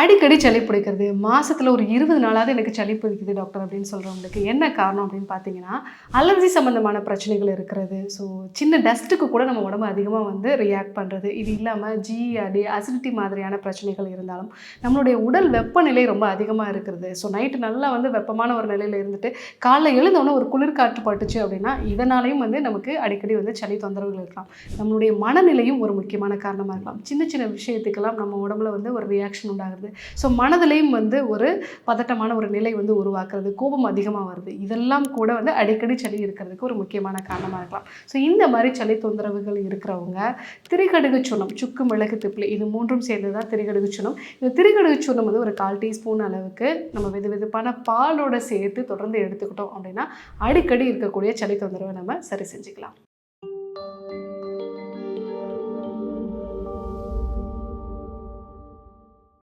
அடிக்கடி சளி பிடிக்கிறது. மாதத்தில் ஒரு இருபது நாளாவது எனக்கு சளி பிடிக்குது டாக்டர் அப்படின்னு சொல்கிறவங்களுக்கு என்ன காரணம் அப்படின்னு பார்த்தீங்கன்னா அலர்ஜி சம்மந்தமான பிரச்சனைகள் இருக்கிறது. ஸோ சின்ன டஸ்ட்டுக்கு கூட நம்ம உடம்பு அதிகமாக வந்து ரியாக்ட் பண்ணுறது இது இல்லாமல் ஜிஆடி அசிடிட்டி மாதிரியான பிரச்சனைகள் இருந்தாலும் நம்மளுடைய உடல் வெப்பநிலை ரொம்ப அதிகமாக இருக்கிறது. ஸோ நைட்டு நல்லா வந்து வெப்பமான ஒரு நிலையில் இருந்துட்டு காலைல எழுந்தோடனே ஒரு குளிர் காற்று பட்டுச்சு அப்படின்னா இதனாலையும் வந்து நமக்கு அடிக்கடி வந்து சளி தொந்தரவுகள் இருக்கலாம். நம்மளுடைய மனநிலையும் ஒரு முக்கியமான காரணமாக இருக்கலாம். சின்ன சின்ன விஷயத்துக்கெல்லாம் நம்ம உடம்புல வந்து ஒரு ரியாக்ஷன் வருது. ஸோ மனதிலையும் வந்து ஒரு பதட்டமான ஒரு நிலை வந்து உருவாக்குறது கோபம் அதிகமாக வருது. இதெல்லாம் கூட வந்து அடிக்கடி சளி இருக்கிறதுக்கு ஒரு முக்கியமான காரணமாக இருக்கலாம். ஸோ இந்த மாதிரி சளி தொந்தரவுகள் இருக்கிறவங்க திரிகடுகு சுண்ணம் சுக்கு மிளகு திப்பிலி இது மூன்றும் சேர்ந்து தான் திரிகடுகு சுண்ணம். இந்த திரிகடுகு சுண்ணம் வந்து ஒரு கால் டீஸ்பூன் அளவுக்கு நம்ம வெது வெதுப்பான பாலோட சேர்த்து தொடர்ந்து எடுத்துக்கிட்டோம் அப்படின்னா அடிக்கடி இருக்கக்கூடிய சளி தொந்தரவை நம்ம சரி செஞ்சுக்கலாம்.